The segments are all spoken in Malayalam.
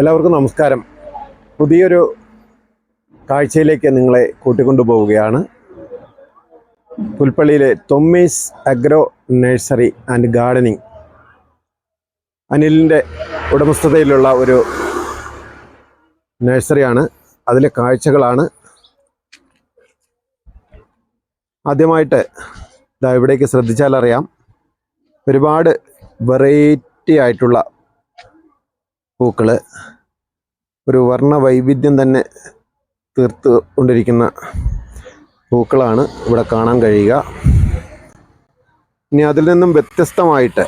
എല്ലാവർക്കും നമസ്കാരം. പുതിയൊരു കാഴ്ചയിലേക്ക് നിങ്ങളെ കൂട്ടിക്കൊണ്ടു പോവുകയാണ് പുൽപ്പള്ളിയിലെ Thommees agro nursery and gardening അനിലിന്റെ ഉടമസ്ഥതയിലുള്ള ഒരു നഴ്സറിയാണ്. അതിലെ കാഴ്ചകളാണ്. ആദ്യമായിട്ട് ഇതാ ഇവിടേക്ക് ശ്രദ്ധിച്ചാലറിയാം. ഒരുപാട് വെറൈറ്റി ആയിട്ടുള്ള പൂക്കൾ ഒരു വർണ വൈവിധ്യം തന്നെ തീർത്ത് കൊണ്ടിരിക്കുന്ന പൂക്കളാണ് ഇവിടെ കാണാൻ കഴിയുക. ഇനി അതിൽ നിന്നും വ്യത്യസ്തമായിട്ട്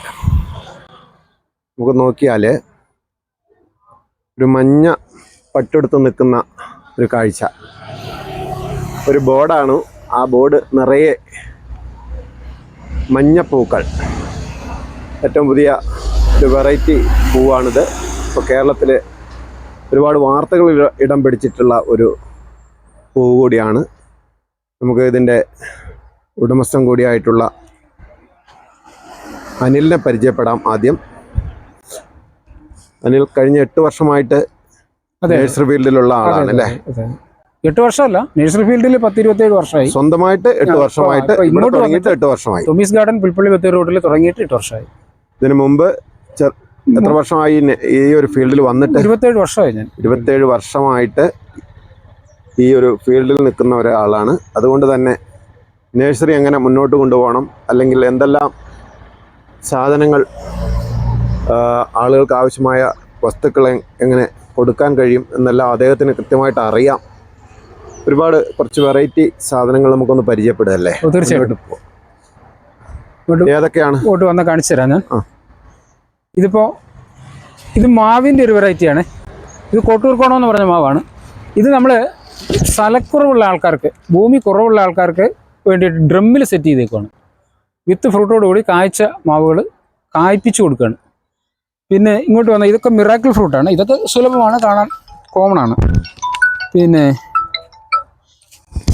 നമുക്ക് നോക്കിയാൽ ഒരു മഞ്ഞ പട്ടെടുത്ത് നിൽക്കുന്ന ഒരു കാഴ്ച. ഒരു ബോർഡാണ്. ആ ബോർഡ് നിറയെ മഞ്ഞപ്പൂക്കൾ ഏറ്റവും പുതിയ ഒരു വെറൈറ്റി പൂവാണിത്. ഇപ്പോൾ കേരളത്തിൽ ഒരുപാട് വാർത്തകൾ ഇടം പിടിച്ചിട്ടുള്ള ഒരു പൂവ് കൂടിയാണ് നമുക്ക് ഇതിന്റെ ഉടമസ്ഥൻ കൂടിയായിട്ടുള്ള അനിലിനെ പരിചയപ്പെടാം ആദ്യം. അനിൽ കഴിഞ്ഞ എട്ട് വർഷമായിട്ട് നേഴ്സറി ഫീൽഡിലുള്ള ആളാണ് അല്ലേ? എട്ട് വർഷമല്ല നേഴ്സറി ഫീൽഡിൽ പത്ത് ഇരുപത്തേഴ് വർഷമായി. സ്വന്തമായിട്ട് എട്ട് വർഷമായിട്ട് ഇങ്ങോട്ട് തുടങ്ങിയിട്ട് എട്ട് വർഷമായി. തോമീസ് ഗാർഡൻ പുൽപ്പള്ളി ബത്തേരി റോഡിൽ തുടങ്ങിയിട്ട് എട്ട് വർഷമായി. ഇതിനു മുമ്പ് എത്ര വർഷമായി ഈ ഒരു ഫീൽഡിൽ വന്നിട്ട്? ഇരുപത്തേഴ് വർഷമായി ഞാൻ. ഇരുപത്തേഴ് വർഷമായിട്ട് ഈ ഒരു ഫീൽഡിൽ നിൽക്കുന്ന ഒരാളാണ്. അതുകൊണ്ട് തന്നെ നഴ്സറി എങ്ങനെ മുന്നോട്ട് കൊണ്ടുപോകണം അല്ലെങ്കിൽ എന്തെല്ലാം സാധനങ്ങൾ ആളുകൾക്ക് ആവശ്യമായ വസ്തുക്കൾ എങ്ങനെ കൊടുക്കാൻ കഴിയും എന്നെല്ലാം അദ്ദേഹത്തിന് കൃത്യമായിട്ട് അറിയാം. ഒരുപാട് കുറച്ച് വെറൈറ്റി സാധനങ്ങൾ നമുക്കൊന്ന് പരിചയപ്പെടുകയല്ലേ? അല്ലേ തീർച്ചയായിട്ടും. ഏതൊക്കെയാണ്? വന്ന് കാണിച്ചു തരാം ഞാൻ. ആ. ഇതിപ്പോ ഇത് മാവിന്റെ ഒരു വെറൈറ്റിയാണ് ഇത് കോട്ടൂർക്കോണം എന്ന് പറഞ്ഞ മാവാണ്. ഇത് നമ്മൾ സ്ഥലക്കുറവുള്ള ആൾക്കാർക്ക് ഭൂമി കുറവുള്ള ആൾക്കാർക്ക് വേണ്ടിയിട്ട് ഡ്രമ്മിൽ സെറ്റ് ചെയ്തേക്കുവാണ്. വിത്ത് ഫ്രൂട്ടോടുകൂടി കായ്ച്ച മാവുകൾ കായ്പ്പിച്ചു കൊടുക്കുകയാണ് പിന്നെ ഇങ്ങോട്ട് വന്നാൽ ഇതൊക്കെ മിറാക്കിൾ ഫ്രൂട്ടാണ് ഇതൊക്കെ സുലഭമാണ് കാണാൻ കോമൺ ആണ്. പിന്നെ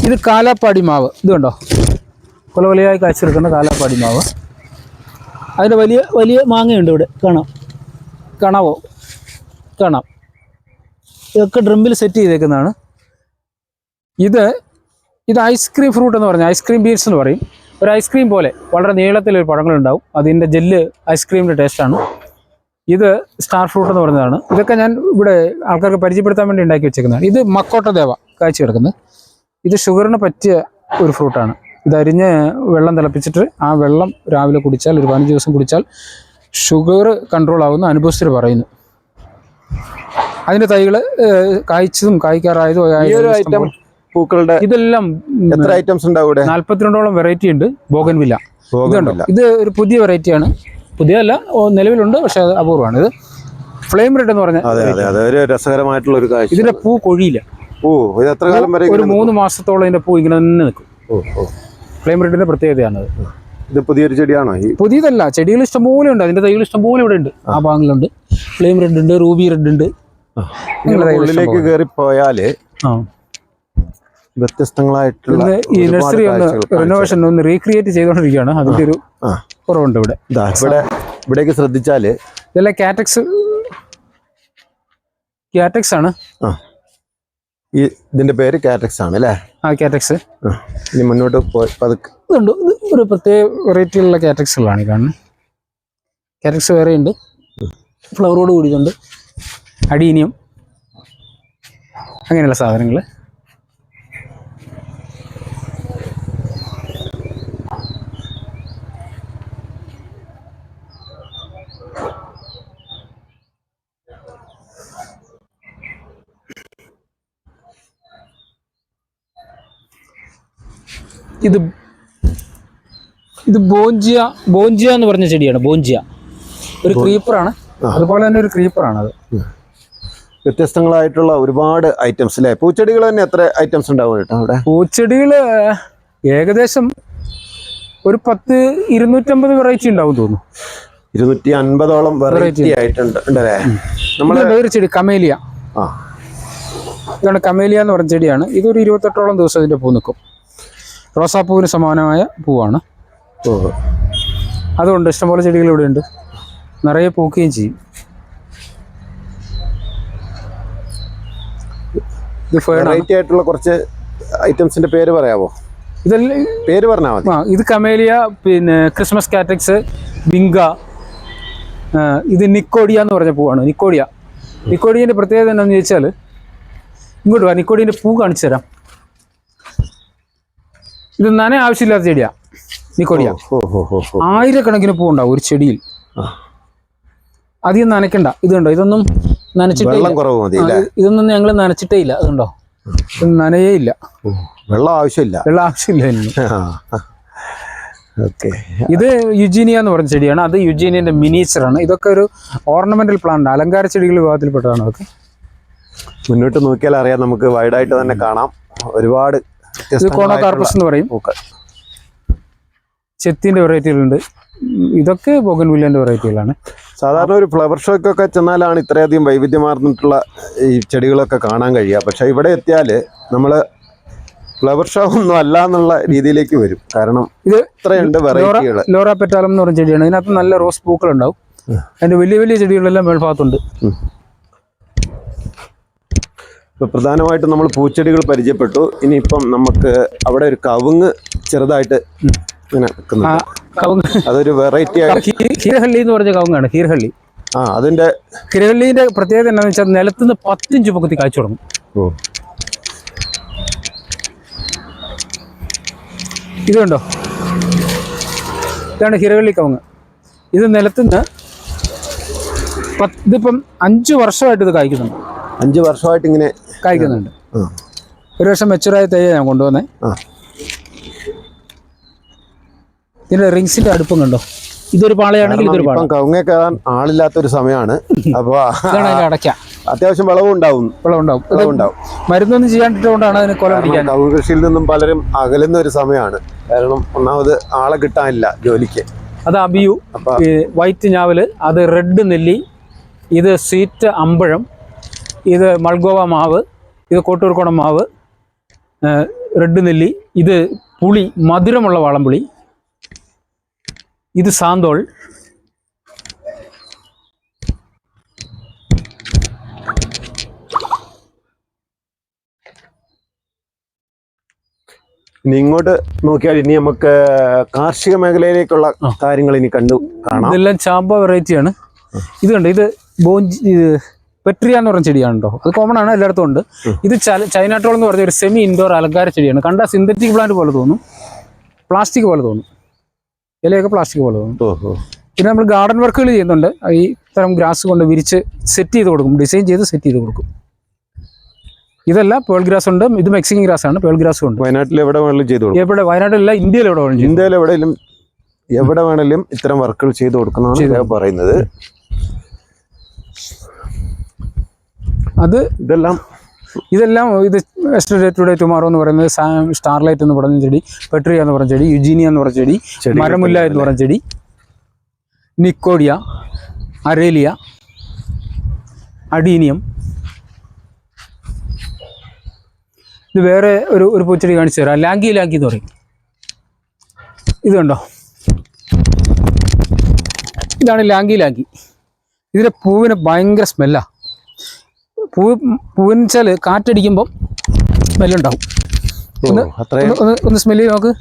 ഇത് കാലാപ്പാടി മാവ്. ഇത് കണ്ടോ? കൊല കൊലയായി കായ്ച്ചെടുക്കുന്ന കാലാപ്പാടി മാവ്. അതിന്റെ വലിയ വലിയ മാങ്ങയുണ്ട് ഇവിടെ. കാണാം. കണവോ? കാണാം. ഇതൊക്കെ ഡ്രമ്മിൽ സെറ്റ് ചെയ്തേക്കുന്നതാണ്. ഇത് ഇത് ഐസ്ക്രീം ഫ്രൂട്ട് എന്ന് പറഞ്ഞാൽ ഐസ്ക്രീം ബീൻസ് എന്ന് പറയും. ഒരു ഐസ്ക്രീം പോലെ വളരെ നീളത്തിലൊരു പഴങ്ങളുണ്ടാവും. അതിന്റെ ജെല്ല് ഐസ്ക്രീമിന്റെ ടേസ്റ്റാണ് ഇത് സ്റ്റാർ ഫ്രൂട്ട് എന്ന് പറയുന്നതാണ് ഇതൊക്കെ ഞാൻ ഇവിടെ ആൾക്കാർക്ക് പരിചയപ്പെടുത്താൻ വേണ്ടി ഉണ്ടാക്കി വെച്ചേക്കുന്നതാണ്. ഇത് മക്കോട്ട ദേവ കാഴ്ച കിടക്കുന്നത്. ഇത് ഷുഗറിന് പറ്റിയ ഒരു ഫ്രൂട്ടാണ്. ഇത് അരിഞ്ഞ് വെള്ളം തിളപ്പിച്ചിട്ട് ആ വെള്ളം രാവിലെ കുടിച്ചാൽ ഒരു പതിനഞ്ച് ദിവസം കുടിച്ചാൽ ഷുഗർ കൺട്രോൾ ആവുന്ന അനുഭവസ്ഥർ പറയുന്നു. അതിന്റെ തൈകൾ കായ്ച്ചതും കായ്ക്കാറായതും ഐറ്റം പൂക്കളുടെ ഇതെല്ലാം എത്ര ഐറ്റംസ് ഉണ്ടാവും നാല്പത്തിരണ്ടോളം വെറൈറ്റി ഉണ്ട്. ബോഗൻവില്ല. ഇതുണ്ടോ ഇത് ഒരു പുതിയ വെറൈറ്റിയാണ് പുതിയതല്ല നിലവിലുണ്ട് പക്ഷെ അത് അപൂർവമാണ്. ഇത് ഫ്ലെയിം റെഡ് എന്ന് പറഞ്ഞ അതെ അതെ അതെ. ഒരു രസകരമായിട്ടുള്ള ഒരു കാഴ്ച. ഇതിന്റെ പൂ കൊഴിയില്ല. ഓ ഇത് എത്ര കാലം വരെ ഒരു മൂന്ന് മാസത്തോളം ഇതിന്റെ പൂ ഇങ്ങനെ തന്നെ നിൽക്കും. ഓ ഓ. ഫ്ലെയിം റെഡിന്റെ പ്രത്യേകതയാണ് ഇത് പുതിയൊരു ചെടിയാണോ? പുതിയതല്ല ചെടികൾ ഇഷ്ടംപോലെ ഉണ്ട്. അതിന്റെ തൈകൾ ഇഷ്ടംപോലെ ഇവിടെ ഉണ്ട്. ആ ഭാഗങ്ങളുണ്ട്. ഫ്ലെയിം റെഡ് ഉണ്ട് റൂബി റെഡ് ഉണ്ട്. ഉള്ളിലേക്ക് കയറി പോയാൽ വ്യത്യസ്തങ്ങളായിട്ടുള്ള ഈ നഴ്സറി ഒന്ന് റിനോവേഷൻ ഒന്ന് റീക്രിയേറ്റ് ചെയ്തുകൊണ്ടിരിക്കുകയാണ് അതിന്റെ ഒരു കുറവുണ്ട് ഇവിടെ. ഇവിടെ ഇവിടേക്ക് ശ്രദ്ധിച്ചാൽ ഇതെല്ലാം കാറ്റക്സ് കാറ്റക്സ് ആണ്. ഈ ഇതിന്റെ പേര് കാറ്റക്സ് ആണ് അല്ലേ? ആ കാറ്റക്സ് ഇനി മുന്നോട്ട് പോയി പതുക്കെ. ഇതുണ്ട്. ഇത് ഒരു പ്രത്യേക വെറൈറ്റിയിലുള്ള കാറ്റക്സുകളാണ് ഈ കാണുന്നത് കാറ്റക്സ് വേറെ ഉണ്ട്. ഫ്ലവറോട് കൂടിയിട്ടുണ്ട് അടീനിയം. അങ്ങനെയുള്ള സാധനങ്ങൾ ഇത് ഇത് ബോഞ്ചിയ ബോഞ്ചിയ എന്ന് പറഞ്ഞ ചെടിയാണ് ബോഞ്ചിയ. ഒരു ക്രീപ്പറാണ്. അതുപോലെ തന്നെ ഒരു ക്രീപ്പറാണ് അത് വ്യത്യസ്തങ്ങളായിട്ടുള്ള ഒരുപാട് ഐറ്റംസ് അല്ലേ പൂച്ചെടികൾ തന്നെ എത്ര ഐറ്റംസ് ഉണ്ടാവും കേട്ടോ അവിടെ? പൂച്ചെടികൾ ഏകദേശം ഒരു പത്ത് ഇരുന്നൂറ്റമ്പത് വെറൈറ്റി ഉണ്ടാവും തോന്നുന്നു. ഇരുന്നൂറ്റി അൻപതോളം വെറൈറ്റി ആയിട്ടുണ്ട്. ഉണ്ടല്ലേ വേറെ ചെടി കമേലിയ. ആ. ഇതാണ് കമേലിയ എന്ന് പറഞ്ഞ ചെടിയാണ്. ഇതൊരു ഇരുപത്തെട്ടോളം ദിവസം ഇതിന്റെ പൂ നിൽക്കും. റോസാപ്പൂവിന് സമാനമായ പൂവാണ്. പൂവ് അതുകൊണ്ട് ഇഷ്ടംപോലെ ചെടികൾ ഇവിടെയുണ്ട്. നിറയെ പൂക്കുകയും ചെയ്യും. ഇത് വെറൈറ്റി ആയിട്ടുള്ള കുറച്ച് ഐറ്റംസിന്റെ പേര് പറയാമോ ഇതെല്ലാം പേര് പറഞ്ഞാൽ മതി. ആ ഇത് കമേലിയ പിന്നെ ക്രിസ്മസ് കാറ്റക്സ് ബിങ്ക ഇത് നിക്കോഡിയ എന്ന് പറഞ്ഞ പൂവാണ്. നിക്കോഡിയ. നിക്കോഡിയന്റെ പ്രത്യേകത എന്താണെന്ന് ചോദിച്ചാൽ ഇങ്ങോട്ട് വാ നിക്കോഡിയന്റെ പൂ കാണിച്ചു തരാം. ഇത് നന ആവശ്യമില്ലാത്ത ചെടിയാ. ഹോ ആയിരക്കണക്കിന് പൂ ഉണ്ടാവും ഒരു ചെടിയിൽ. അധികം നനയ്ക്കണ്ട. ഇതുണ്ടോ ഇതൊന്നും നനച്ചിട്ടേ ഇതൊന്നും ഞങ്ങൾ നനച്ചിട്ടേ ഇല്ല. അതുണ്ടോ നനയേ ഇല്ല. വെള്ളം ആവശ്യമില്ല. വെള്ളം ആവശ്യമില്ല ഓക്കെ. ഇത് യുജീനിയ എന്ന് പറഞ്ഞ ചെടിയാണ്. അത് യുജീനിയന്റെ മിനിയേച്ചർ ആണ് ഇതൊക്കെ ഒരു ഓർണമെന്റൽ പ്ലാന്റ് അലങ്കാര ചെടികൾ വിഭാഗത്തിൽപ്പെട്ടതാണ് അതൊക്കെ. മുന്നോട്ട് നോക്കിയാൽ അറിയാം നമുക്ക് വൈഡായിട്ട് തന്നെ കാണാം. ഒരുപാട് ഇത് കോണോ കാർപ്പസ് എന്ന് പറയും. ചെത്തിന്റെ ചെത്തിന്റെ വെറൈറ്റികളുണ്ട്. ഇതൊക്കെ ബോഗൻവില്ലന്റെ വെറൈറ്റികളാണ്. സാധാരണ ഒരു ഫ്ലവർ ഷോക്കൊക്കെ ചെന്നാലാണ് ഇത്രയധികം വൈവിധ്യമാർന്നിട്ടുള്ള ഈ ചെടികളൊക്കെ കാണാൻ കഴിയുക. പക്ഷെ ഇവിടെ എത്തിയാൽ നമ്മൾ ഫ്ലവർ ഷോ ഒന്നും അല്ല എന്നുള്ള രീതിയിലേക്ക് വരും. കാരണം ഇത് ഇത്രയുണ്ട് വെറൈറ്റികൾ ലോറ പെറ്റാലം എന്ന് പറഞ്ഞ ചെടിയാണ്. ഇതിനകത്ത് നല്ല റോസ് പൂക്കൾ ഉണ്ടാവും അതിന്റെ വലിയ വലിയ ചെടികളെല്ലാം മേൽഭാഗത്തുണ്ട്. ഇപ്പൊ പ്രധാനമായിട്ടും നമ്മൾ പൂച്ചെടികൾ പരിചയപ്പെട്ടു. ഇനിയിപ്പം നമുക്ക് അവിടെ ഒരു കവുങ്ങ് ചെറുതായിട്ട് ഇങ്ങനെ കവുങ്ങ്. അതൊരു വെറൈറ്റി ഹീരഹള്ളി എന്ന് പറഞ്ഞ കവുങ്ങാണ് ഹീരഹള്ളി. ആ അതിന്റെ ഹിരഹള്ളിന്റെ പ്രത്യേകത എന്താണെന്ന് വെച്ചാൽ നിലത്തുനിന്ന് പത്തിഞ്ച് പൊക്കത്തി കാഴ്ച തുടങ്ങും. ഓ. ഇതുണ്ടോ ഇതാണ് ഹിരവള്ളി കവുങ്ങ്. ഇത് നിലത്തുനിന്ന് ഇതിപ്പം അഞ്ച് വർഷമായിട്ട് ഇത് കായ്ക്കുന്നുണ്ട്. അഞ്ച് വർഷമായിട്ട് ഇങ്ങനെ കായ്ക്കുന്നുണ്ട് ഒരു വർഷം മെച്ചുറായ തൈ ഞാൻ കൊണ്ടുവന്നേ. ഇതിന്റെ റിങ്സിന്റെ അടുപ്പം കണ്ടോ? ഇതൊരു പാളയാണെങ്കിൽ ഇതൊരു പാള. കവുങ്ങ കയറാൻ ആളില്ലാത്തൊരു സമയമാണ്. അപ്പൊ അടയ്ക്ക. അത്യാവശ്യം വിളവും ഉണ്ടാവും. ഇത് വിളവുണ്ടാവും. മരുന്നൊന്നും ചെയ്യാണ്ടിട്ടുകൊണ്ടാണ് അതിന് കൊല പിടിക്കാൻ. കവുങ്ങ് കൃഷിയിൽ നിന്നും പലരും അകലുന്ന ഒരു സമയമാണ്. കാരണം ഒന്നാമത് ആളെ കിട്ടാനില്ല ജോലിക്ക്. അത് അബിയു വൈറ്റ് ഞാവൽ അത് റെഡ് നെല്ലി ഇത് സ്വീറ്റ് അമ്പഴം ഇത് മൾഗോവ മാവ് ഇത് കോട്ടൂർക്കോടം മാവ് റെഡ് നെല്ലി ഇത് പുളി മധുരമുള്ള വാളംപുളി ഇത് സാന്തോൾ. ഇനി ഇങ്ങോട്ട് നോക്കിയാൽ ഇനി നമുക്ക് കാർഷിക മേഖലയിലേക്കുള്ള കാര്യങ്ങൾ ഇനി കണ്ടു കാണാം. ഇതെല്ലാം ചാമ്പ വെറൈറ്റിയാണ് ഇത് കണ്ടോ? ഇത് ബോഞ്ചി ഇത് പെട്രിയ എന്ന് പറഞ്ഞ ചെടിയാണ് കേട്ടോ അത് കോമൺ ആണ് എല്ലായിടത്തും ഉണ്ട്. ഇത് ചൈന ചൈനാട്ടോൾ എന്ന് പറഞ്ഞ ഒരു സെമി ഇൻഡോർ അലങ്കാര ചെടിയാണ്. കണ്ട സിന്തറ്റിക് പ്ലാന്റ് പോലെ തോന്നും. പ്ലാസ്റ്റിക് പോലെ തോന്നും. ഇലയൊക്കെ പ്ലാസ്റ്റിക് പോലെ തോന്നും. പിന്നെ നമ്മൾ ഗാർഡൻ വർക്കുകൾ ചെയ്യുന്നുണ്ട്. ഈ തരം ഗ്രാസ് കൊണ്ട് വിരിച്ച് സെറ്റ് ചെയ്ത് കൊടുക്കും. ഡിസൈൻ ചെയ്ത് സെറ്റ് ചെയ്ത് കൊടുക്കും. ഇതല്ല പേൾ ഗ്രാസ് ഉണ്ട്. ഇത് മെക്സിക്കൻ ഗ്രാസ് ആണ്. പേൾ ഗ്രാസ് ഉണ്ട്. വയനാട്ടിൽ എവിടെ വേണമെങ്കിലും ചെയ്തു കൊടുക്കും. എവിടെ വയനാട്ടിലല്ല ഇന്ത്യയിൽ എവിടെ വേണമെങ്കിലും ഇന്ത്യയിൽ എവിടെയും എവിടെ വേണമെങ്കിലും ഇത്തരം വർക്കുകൾ ചെയ്തു ചെയ്തു പറയുന്നത്. അത് ഇതെല്ലാം ഇതെല്ലാം ഇത് എസ്റ്റർഡേ ടുഡേ ടുമാറോ എന്ന് പറയുന്നത് സാം സ്റ്റാർലൈറ്റ് എന്ന് പറഞ്ഞ ചെടി പെട്രിയ എന്ന് പറഞ്ഞ ചെടി യുജീനിയ എന്ന് പറഞ്ഞ ചെടി മരമുല്ല എന്ന് പറഞ്ഞ ചെടി നിക്കോഡിയ അരേലിയ അഡീനിയം ഇത് വേറെ ഒരു ഒരു പൂച്ചെടി കാണിച്ചു തരാം. ലാങ്കി ലാങ്കി എന്ന് പറയും. ഇതുണ്ടോ ഇതാണ് ലാങ്കി ലാങ്കി ഇതിന്റെ പൂവിന് ഭയങ്കര സ്മെല്ലാ പൂവ് പൂവെന്ന് വെച്ചാൽ കാറ്റടിക്കുമ്പം സ്മെല്ലുണ്ടാവും. ഒന്ന് ഒന്ന് ഒന്ന് സ്മെല്ല് നോക്ക്.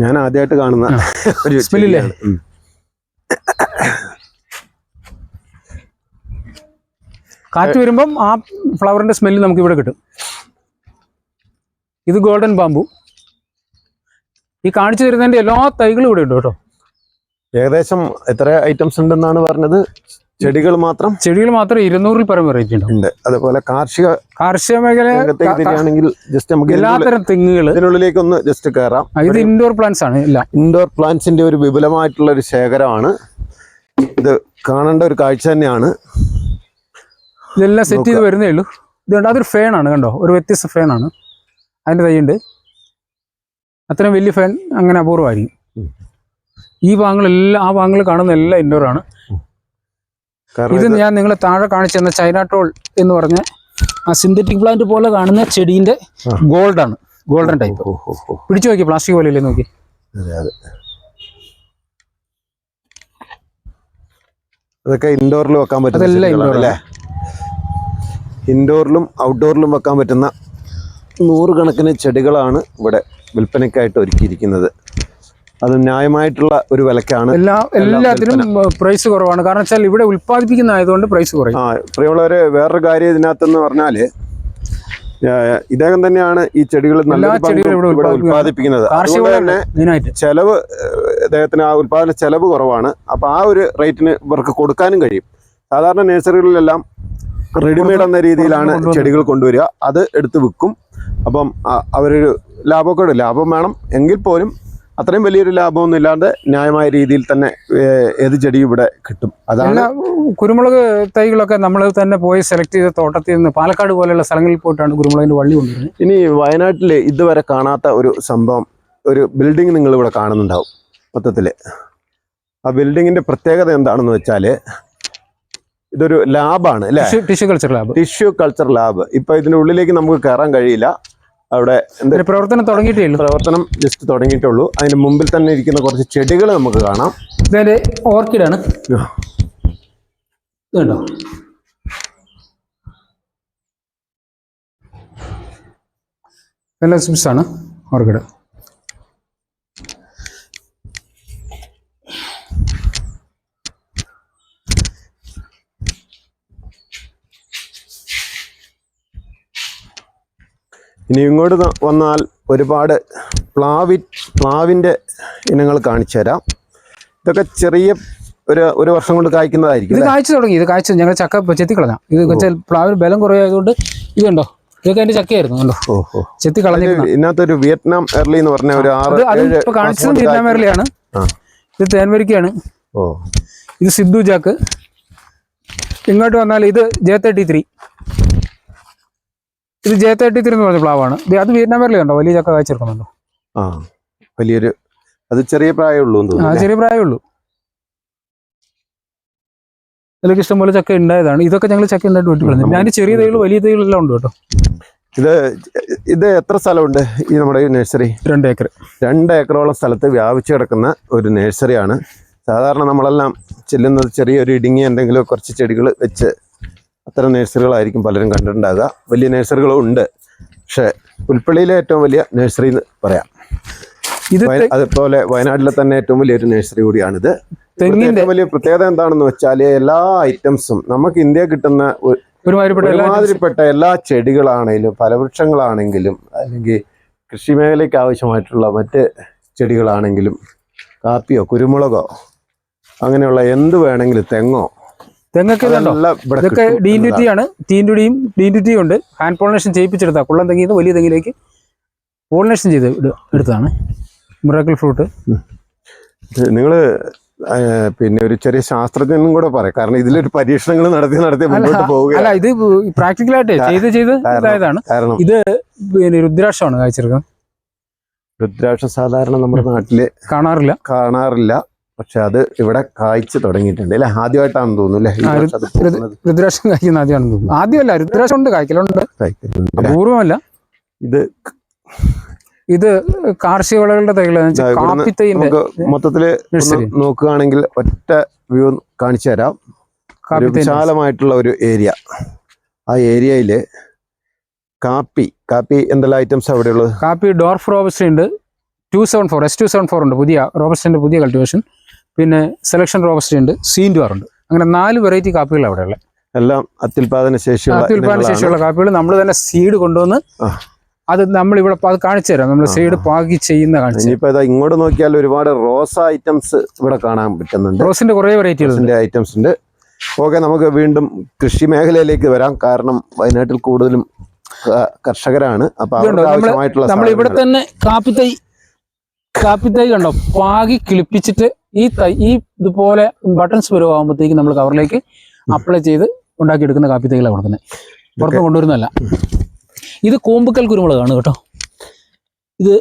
ഞാൻ ആദ്യമായിട്ട് കാണുന്ന ഒരു. ഉം. കാറ്റ് വരുമ്പം ആ ഫ്ലവറിന്റെ സ്മെല്ല് നമുക്ക് ഇവിടെ കിട്ടും. ഇത് ഗോൾഡൻ ബാമ്പു. ഈ കാണിച്ചു തരുന്നതിന്റെ എല്ലാ തൈകളും ഇവിടെ ഉണ്ട് കേട്ടോ. ഏകദേശം എത്ര ഐറ്റംസ് ഉണ്ടെന്നാണ് പറഞ്ഞത്? ചെടികൾ മാത്രം? ചെടികൾ മാത്രം ഇരുന്നൂറിൽ പരം വെറൈറ്റി ഉണ്ട്. ഉണ്ട്. അതുപോലെ കാർഷിക കാർഷിക മേഖല ആണെങ്കിൽ ജസ്റ്റ് നമുക്ക് എല്ലാത്തരം തെങ്ങുകൾ ഇതിനുള്ളിലേക്ക് ഒന്ന് ജസ്റ്റ് കയറാം ഇത് ഇൻഡോർ പ്ലാന്റ്സ് ആണ് ഇല്ല. ഇൻഡോർ പ്ലാന്റ്സിന്റെ ഒരു വിപുലമായിട്ടുള്ള ഒരു ശേഖരമാണ്. ഇത് കാണേണ്ട ഒരു കാഴ്ച തന്നെയാണ്. ഇതെല്ലാം സെറ്റ് ചെയ്ത് വരുന്നേ ഉള്ളൂ. ഇത് കണ്ടോ അതൊരു ഫേണാണ് കണ്ടോ? ഒരു വ്യത്യസ്ത ഫേണാണ് അതിന്റെ തൈയുണ്ട്. അത്രയും വലിയ ഫാൻ അങ്ങനെ അപൂർവമായിരിക്കും. ഈ ഭാഗങ്ങളെല്ലാം ആ ഭാഗങ്ങൾ കാണുന്ന എല്ലാം ഇൻഡോറാണ് ഇത് ഞാൻ നിങ്ങളെ താഴെ കാണിച്ചു തന്ന ചൈന ടോൾ എന്ന് പറഞ്ഞ ആ സിന്തറ്റിക് പ്ലാന്റ് പോലെ കാണുന്ന ചെടീന്റെ. ഗോൾഡാണ് ഗോൾഡൻ ടൈപ്പ്. പിടിച്ചു നോക്കി പ്ലാസ്റ്റിക് പോലെ നോക്കി. അതെ അതെ. അതൊക്കെ ഇൻഡോറിൽ വെക്കാൻ അല്ലേ? ഇൻഡോറിലും ഔട്ട്ഡോറിലും വെക്കാൻ പറ്റുന്ന നൂറുകണക്കിന് ചെടികളാണ് ഇവിടെ വിൽപ്പനയ്ക്കായിട്ട് ഒരുക്കിയിരിക്കുന്നത്. അത് ന്യായമായിട്ടുള്ള ഒരു വിലക്കാണ്. എല്ലാ എല്ലാത്തിനും പ്രൈസ് കുറവാണ്. കാരണം വെച്ചാൽ ഇവിടെ ഉൽപ്പാദിപ്പിക്കുന്ന ആയതുകൊണ്ട് പ്രൈസ് കുറയും. ആ പ്രിയമുള്ളവരെ വേറൊരു കാര്യം ഇതിനകത്തെന്ന് പറഞ്ഞാൽ ഏഹ്, ഇദ്ദേഹം തന്നെയാണ് ഈ ചെടികൾ നല്ല ഇവിടെ ഉൽപ്പാദിപ്പിക്കുന്നത്. അതുകൊണ്ട് തന്നെ ചെലവ് അദ്ദേഹത്തിന് ഇദ്ദേഹത്തിന് ആ ഉൽപാദന ചെലവ് കുറവാണ്. അപ്പൊ ആ ഒരു റേറ്റിന് ഇവർക്ക് കൊടുക്കാനും കഴിയും. സാധാരണ നഴ്സറികളിലെല്ലാം റെഡിമെയ്ഡ് എന്ന രീതിയിലാണ് ചെടികൾ കൊണ്ടുവരിക. അത് എടുത്ത് വിൽക്കും. അപ്പം അവരൊരു ലാഭമൊക്കെ ലാഭം വേണം എങ്കിൽ പോലും അത്രയും വലിയൊരു ലാഭമൊന്നും ഇല്ലാണ്ട് ന്യായമായ രീതിയിൽ തന്നെ ഏത് ചെടിയും ഇവിടെ കിട്ടും. അതാണ് കുരുമുളക് തൈകളൊക്കെ നമ്മൾ തന്നെ പോയി സെലക്ട് ചെയ്ത തോട്ടത്തിൽ നിന്ന് പാലക്കാട് പോലെയുള്ള സ്ഥലങ്ങളിൽ പോയിട്ടാണ് കുരുമുളകിന്റെ വള്ളി കൊണ്ടുവരുന്നത്. ഇനി വയനാട്ടിൽ ഇതുവരെ കാണാത്ത ഒരു സംഭവം ഒരു ബിൽഡിംഗ് നിങ്ങൾ ഇവിടെ കാണുന്നുണ്ടാവും മൊത്തത്തിൽ ആ ബിൽഡിങ്ങിന്റെ പ്രത്യേകത എന്താണെന്ന് വെച്ചാൽ ഇതൊരു ലാബാണ് അല്ലേ? Tissue tissue culture lab tissue culture lab ഇപ്പൊ ഇതിന്റെ ഉള്ളിലേക്ക് നമുക്ക് കയറാൻ കഴിയില്ല. അവിടെ പ്രവർത്തനം തുടങ്ങിയിട്ടേ പ്രവർത്തനം ജസ്റ്റ് തുടങ്ങിയിട്ടുള്ളൂ അതിന്റെ മുമ്പിൽ തന്നെ ഇരിക്കുന്ന കുറച്ച് ചെടികൾ നമുക്ക് കാണാം. ഇതിന്റെ ഓർക്കിഡാണ്. ഇതുണ്ടോ? എല്ലാം ആണ് ഓർക്കിഡ്. ഇനി ഇങ്ങോട്ട് വന്നാൽ ഒരുപാട് പ്ലാവി പ്ലാവിന്റെ ഇനങ്ങൾ കാണിച്ചു തരാം. ഇതൊക്കെ ചെറിയ ഒരു ഒരു വർഷം കൊണ്ട് കായ്ക്കുന്നതായിരിക്കും ഇത്? കാഴ്ച തുടങ്ങി. ഇത് കാഴ്ച ഞങ്ങൾ ചക്ക ചെത്തിക്കളഞ്ഞ. ഇത് വെച്ചാൽ പ്ലാവിന് ബലം കുറവായതുകൊണ്ട് ഇതുണ്ടോ ഇതൊക്കെ അതിന്റെ ചക്കയായിരുന്നു കണ്ടോ? ചെത്തി കളഞ്ഞു ഇതിനകത്തൊരു വിയറ്റ്നാം എർലി എന്ന് പറഞ്ഞ ഒരു ആറ് കാണിച്ചത് വിയറ്റ്നാം എർലിയാണ്. ഇത് തേൻവരിക്കയാണ്. ഓ. ഇത് സിദ്ധു ജാക്ക് ഇങ്ങോട്ട് വന്നാൽ ഇത് ജെ തേർട്ടി ത്രീ. ഇത് ജെ തേർട്ടി ത്രീ എന്ന് പറഞ്ഞ പ്ലാവാണ് ഇത് അത് വിയറ്റ്നാം നമ്പറിൽ ഉണ്ടോ വലിയ ചക്ക കായ്ച്ചെടുക്കുന്നുണ്ടോ ആ വലിയൊരു അത് ചെറിയ പ്രായമുള്ളൂ ആ? ചെറിയ പ്രായമുള്ളൂ. ഇതിലൊക്കെ ഇഷ്ടംപോലെ ചക്ക ഉണ്ടായതാണ് ഇതൊക്കെ ഞങ്ങൾ ചക്ക ഉണ്ടായിട്ട് വെട്ടി കളഞ്ഞു ഞാൻ ചെറിയ തൈകൾ വലിയ തൈകളെല്ലാം ഉണ്ട് കേട്ടോ. ഇത് ഇത് എത്ര സ്ഥലമുണ്ട് ഈ നമ്മുടെ ഈ നഴ്സറി? രണ്ട് ഏക്കർ രണ്ട് ഏക്കറോളം സ്ഥലത്ത് വ്യാപിച്ചു കിടക്കുന്ന ഒരു നഴ്സറിയാണ്. സാധാരണ നമ്മളെല്ലാം ചെല്ലുന്നത് ചെറിയൊരു ഇടുങ്ങി എന്തെങ്കിലും കുറച്ച് ചെടികൾ വെച്ച് അത്തരം നഴ്സറികളായിരിക്കും പലരും കണ്ടിട്ടുണ്ടാകുക വലിയ നഴ്സറികളും ഉണ്ട്. പക്ഷേ പുൽപ്പള്ളിയിലെ ഏറ്റവും വലിയ നഴ്സറി എന്ന് പറയാം. ഇത് അതുപോലെ വയനാട്ടിലെ തന്നെ ഏറ്റവും വലിയൊരു നഴ്സറി കൂടിയാണിത്. തെങ്ങിന്റെ ഏറ്റവും വലിയ പ്രത്യേകത എന്താണെന്ന് വെച്ചാൽ എല്ലാ ഐറ്റംസും നമുക്ക് ഇന്ത്യ കിട്ടുന്ന ഒരുമാതിരിപ്പെട്ട എല്ലാ ചെടികളാണെങ്കിലും ഫലവൃക്ഷങ്ങളാണെങ്കിലും അല്ലെങ്കിൽ കൃഷി മേഖലയ്ക്ക് ആവശ്യമായിട്ടുള്ള മറ്റ് ചെടികളാണെങ്കിലും കാപ്പിയോ കുരുമുളകോ അങ്ങനെയുള്ള എന്ത് വേണമെങ്കിലും തെങ്ങോ തെങ്ങൊക്കെ ഇതൊക്കെ ഡീൻ ടു ആണ് തീൻ ടു ഡീൻ ഉണ്ട്. ഹാൻഡ് പോളിനേഷൻ ചെയ്യിപ്പിച്ചെടുത്താ. കുള്ളം തെങ്ങിൽ നിന്ന് വലിയ തെങ്ങിലേക്ക് പോളിനേഷൻ ചെയ്ത് എടുത്തതാണ്. Miracle fruit. നിങ്ങൾ പിന്നെ ഒരു ചെറിയ ശാസ്ത്രജ്ഞനും കൂടെ പറയാം. കാരണം ഇതിലൊരു പരീക്ഷണങ്ങൾ നടത്തി നടത്തി മുന്നോട്ട് അല്ല ഇത് പ്രാക്ടിക്കലായിട്ട് ചെയ്ത് ചെയ്ത് ഇതായതാണ്. കാരണം ഇത് പിന്നെ രുദ്രാക്ഷമാണ് കായ്ച്ചെടുക്കുന്നത് രുദ്രാക്ഷം സാധാരണ നമ്മുടെ നാട്ടിൽ കാണാറില്ല. കാണാറില്ല. പക്ഷെ അത് ഇവിടെ കായ്ച്ചു തുടങ്ങിയിട്ടുണ്ട്. അല്ലെ? ആദ്യമായിട്ടാണെന്ന് തോന്നുന്നു. രുദ്രാക്ഷം കായ്ക്കുന്ന ആദ്യമാണെന്ന് തോന്നുന്നു. ആദ്യമല്ല രുദ്രാക്ഷം ഉണ്ട് കായ്ക്കലുണ്ട്? അപൂർവമല്ല. ഇത് ഇത് കാർഷിക വിളകളുടെ നമുക്ക് മൊത്തത്തിൽ നോക്കുകയാണെങ്കിൽ ഒറ്റ വ്യൂ കാണിച്ചു തരാം. വിശാലമായിട്ടുള്ള ഒരു ഏരിയ. ആ ഏരിയയിൽ കാപ്പി കാപ്പി എന്തെല്ലാം ഐറ്റംസ് അവിടെ ഉള്ളത് കാപ്പി ഡോർഫ് റോബസ്റ്റ് ഉണ്ട്. Two seven four S two seven four ഉണ്ട് പുതിയ റോബസ്റ്റിന്റെ പുതിയ കൾട്ടിവേഷൻ. പിന്നെ സെലക്ഷൻ റോബസ്റ്റി ഉണ്ട് സീൻഡുവാർ ഉണ്ട്. അങ്ങനെ നാല് വെറൈറ്റി കാപ്പികൾ അവിടെ ഉള്ളത്. എല്ലാം അത്യുൽപാദന ശേഷിയുള്ള അത്യുൽപാദന ശേഷിയുള്ള കാപ്പികൾ നമ്മൾ തന്നെ സീഡ് കൊണ്ടുവന്ന് അത് നമ്മൾ ഇവിടെ കാണിച്ചു തരാം. നമ്മൾ സൈഡ്. പാകി ചെയ്യുന്ന കാണിച്ചു ഇപ്പൊ ഇനിയിപ്പോ ഇങ്ങോട്ട് നോക്കിയാൽ ഒരുപാട് റോസ് ഐറ്റംസ് ഇവിടെ കാണാൻ പറ്റുന്നുണ്ട്. റോസിന്റെ കുറെ വെറൈറ്റി ഐറ്റംസ് ഉണ്ട്. ഓക്കെ നമുക്ക് വീണ്ടും കൃഷി മേഖലയിലേക്ക് വരാം. കാരണം വയനാട്ടിൽ കൂടുതലും കർഷകരാണ്. അപ്പൊ നമ്മൾ ഇവിടെ തന്നെ കാപ്പിത്തൈ കാപ്പിത്തൈ കണ്ടോ? പാകി കിളിപ്പിച്ചിട്ട് ഈ തൈ ഈ ഇതുപോലെ ബട്ടൺസ് വരുവാകുമ്പോഴത്തേക്ക് നമ്മൾ കവറിലേക്ക് അപ്ലൈ ചെയ്ത് ഉണ്ടാക്കിയെടുക്കുന്ന കാപ്പിത്തൈകളാണ് കൊടുക്കുന്നത് പുറത്ത് കൊണ്ടുവരുന്നതല്ല. ഇത് കൂമ്പുക്കൽ കുരുമുളകാണ് കേട്ടോ. ഇത്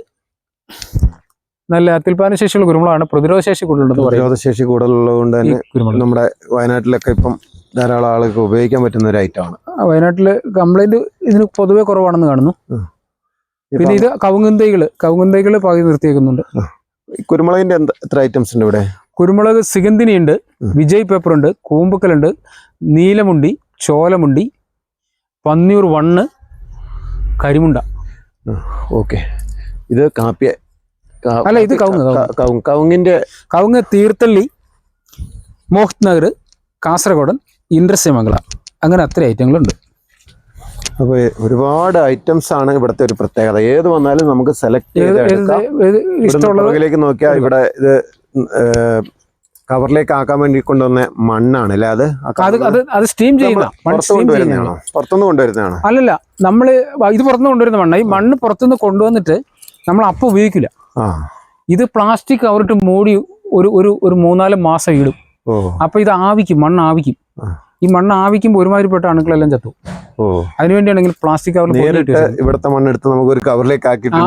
നല്ല അത്യുൽപാദന ശേഷിയുള്ള കുരുമുളകാണ്. പ്രതിരോധ ശേഷി കൂടുതലുണ്ടെന്ന് പ്രതിരോധ ശേഷി കൂടുതലുള്ളത് ഈ തന്നെ നമ്മുടെ വയനാട്ടിലൊക്കെ ഇപ്പം ധാരാളം ആളുകൾക്ക് ഉപയോഗിക്കാൻ പറ്റുന്ന ഒരു ഐറ്റമാണ് ആണ്. വയനാട്ടിൽ കംപ്ലൈന്റ് ഇതിന് പൊതുവെ കുറവാണെന്ന് കാണുന്നു. പിന്നെ ഇത് കവുങ്ങുന്തൈകൾ കവുങ്ങുന്തൈകൾ പകുതി നിർത്തിയേക്കുന്നുണ്ട്. കുരുമുളകിന്റെ എന്ത് എത്ര ഐറ്റംസ് ഉണ്ട് ഇവിടെ? കുരുമുളക് സിഗന്ധിനി ഉണ്ട് വിജയ് പേപ്പർ ഉണ്ട് കൂമ്പക്കലുണ്ട് നീലമുണ്ടി ചോലമുണ്ടി പന്നിയൂർ വണ്ണ് കരിമുണ്ട. ഓക്കെ ഇത് കാപ്പിയ അല്ല, ഇത് കവുങ്ങ്, കവുങ്ങിന്റെ കവുങ്ങ് തീർത്തള്ളി മോഹത് നഗർ കാസർഗോഡൻ ഇന്ദ്രസ്യമംഗല അങ്ങനെ അത്ര ഐറ്റങ്ങളുണ്ട് അപ്പൊ ഒരുപാട് ഐറ്റംസ് ആണ് ഇവിടുത്തെ ഒരു പ്രത്യേകത. ഏത് വന്നാലും നമുക്ക് സെലക്ട് ചെയ്ത് ഏത് എടുക്കാം. ഏത് ഇവിടുന്ന് ഇഷ്ടമുള്ളത് പുറകിലേക്ക് നോക്കിയാൽ ഇവിടെ ഇത് കവറിലേക്ക് ആക്കാൻ വേണ്ടി കൊണ്ടുവന്ന മണ്ണാണ് അല്ലേ അത്? അത് സ്റ്റീം ചെയ്യുന്ന നമ്മൾ കൊണ്ടുവരുന്നതാണോ? പുറത്തുനിന്ന് കൊണ്ടുവരുന്നതാണോ? അല്ലല്ല നമ്മൾ ഇത് പുറത്തുനിന്ന് കൊണ്ടുവരുന്ന മണ്ണ്. ഈ മണ്ണ് പുറത്തുനിന്ന് കൊണ്ടുവന്നിട്ട് നമ്മൾ അപ്പം ഉപയോഗിക്കില്ല. ഇത് പ്ലാസ്റ്റിക് കവറിട്ട് മൂടി ഒരു ഒരു ഒരു മൂന്നാൽ മാസം ഇടും. അപ്പൊ ഇത് ആവിക്കും മണ്ണ് ആവിക്കും. ഈ മണ്ണ് ആവിക്കുമ്പോൾ ഒരുമാതിരിപ്പെട്ട അണുക്കളെല്ലാം ചത്തു. അതിനുവേണ്ടിയാണെങ്കിൽ പ്ലാസ്റ്റിക് കവറിൽ ഇവിടുത്തെ മണ്ണെടുത്ത് നമുക്ക് ഒരു കവറിലേക്ക് ആക്കിയിട്ട്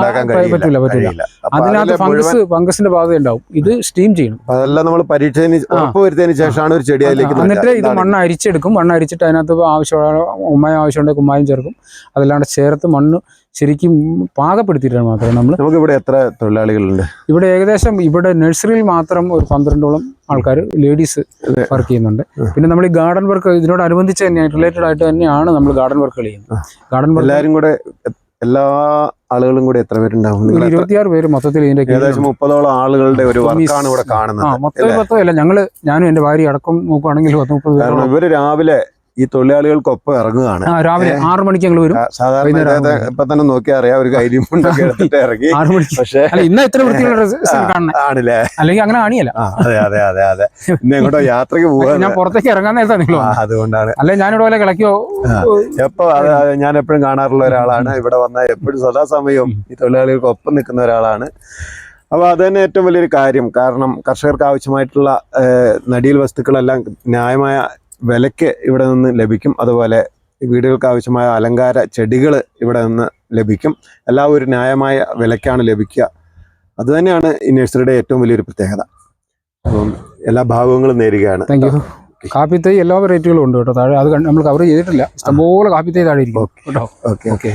പറ്റില്ല പറ്റില്ല അതിനകത്ത് ഫംഗസ് ഫംഗസിന്റെ ബാധ ഉണ്ടാവും. ഇത് സ്റ്റീം ചെയ്യണം. അതെല്ലാം നമ്മൾ പരീക്ഷയിൽ ആ. ഉറപ്പ് വരുത്തിയതിന് ശേഷമാണ് ഒരു ചെടി അതിലേക്ക് എന്നിട്ട് ഇത് മണ്ണ് അരിച്ചെടുക്കും. മണ്ണ് അരിച്ചിട്ട് അതിനകത്ത് ആവശ്യമുള്ള കുമ്മായം ആവശ്യമുണ്ടെങ്കിൽ കുമ്മായം ചേർക്കും. അതല്ലാണ്ട് ചേർത്ത് മണ്ണ് ശരിക്കും പാകപ്പെടുത്തിയിട്ടാണ് മാത്രമേ നമ്മൾ നമുക്ക് ഇവിടെ എത്ര തൊഴിലാളികളുണ്ട്? ഇവിടെ ഏകദേശം ഇവിടെ നഴ്സറിയിൽ മാത്രം ഒരു പന്ത്രണ്ടോളം ആൾക്കാർ ലേഡീസ് വർക്ക് ചെയ്യുന്നുണ്ട്. പിന്നെ നമ്മൾ ഈ ഗാർഡൻ വർക്ക് ഇതിനോടനുബന്ധിച്ച് തന്നെ റിലേറ്റഡ് ആയിട്ട് തന്നെയാണ് നമ്മൾ ഗാർഡൻ വർക്കുകൾ ചെയ്യുന്നത്. ഗാർഡൻ വർക്ക് എല്ലാവരും കൂടെ എല്ലാ ആളുകളും കൂടെ എത്ര പേരുണ്ടാവും? ഇരുപത്തിയാറ് പേര് മൊത്തത്തിൽ ഇതിന്റെ ഏകദേശം. മുപ്പതോളം ആളുകളുടെ ഒരു വർക്കാണ് ഇവിടെ കാണുന്നത്. മൊത്തം പത്തോ അല്ല ഞങ്ങൾ ഞാനും എന്റെ ഭാര്യ അടക്കം മുപ്പത് ഇവർ രാവിലെ ഈ തൊഴിലാളികൾക്കൊപ്പം ഇറങ്ങുകയാണ്. രാവിലെ ആറ് മണിക്ക് ഞങ്ങൾ വരും. സാധാരണ ഇപ്പൊ തന്നെ നോക്കിയാൽ അറിയാം ഒരു കൈരി മുണ്ടൊക്കെ എടുത്തിട്ട് ഇറങ്ങി. ആറ് മണിക്ക്. പക്ഷേ ഇന്ന ഇത്ര വൃത്തിയുള്ള ആണില്ലേ? അല്ലെങ്കിൽ അങ്ങനെ കാണിയല്ല. അതെ അതെ അതെ അതെ. ഇന്ന് എങ്ങോട്ടോ യാത്രയ്ക്ക് പോകാൻ ഞാൻ പുറത്തേക്ക് ഇറങ്ങാൻ നേരത്തെ നിങ്ങൾ അതുകൊണ്ടാണ്. അല്ലെ ഞാനിവിടെ വല്ല കിളക്കിയോ എപ്പോ ഞാൻ എപ്പോഴും കാണാറുള്ള ഒരാളാണ്. ഇവിടെ വന്ന എപ്പോഴും സദാസമയവും ഈ തൊഴിലാളികൾക്ക് ഒപ്പം നിൽക്കുന്ന ഒരാളാണ്. അപ്പോൾ അത് തന്നെ ഏറ്റവും വലിയൊരു കാര്യം. കാരണം കർഷകർക്ക് ആവശ്യമായിട്ടുള്ള നടിയിൽ നടീൽ വസ്തുക്കളെല്ലാം ന്യായമായ വിലയ്ക്ക് ഇവിടെ നിന്ന് ലഭിക്കും. അതുപോലെ വീടുകൾക്ക് ആവശ്യമായ അലങ്കാര ചെടികൾ ഇവിടെ നിന്ന് ലഭിക്കും. എല്ലാം ഒരു ന്യായമായ വിലയ്ക്കാണ് ലഭിക്കുക. അതുതന്നെയാണ് ഈ നഴ്സറിയുടെ ഏറ്റവും വലിയൊരു പ്രത്യേകത. അപ്പം എല്ലാ ഭാഗങ്ങളും നേരുകയാണ്. താങ്ക് യു കാപ്പിത്തൈ എല്ലാ വെറൈറ്റികളും ഉണ്ട് കേട്ടോ. താഴെ അത് നമ്മൾ കവർ ചെയ്തിട്ടില്ല. ഇഷ്ടംപോലെ കാപ്പി തൈ താഴെ ഇരിക്കും കേട്ടോ. Okay okay.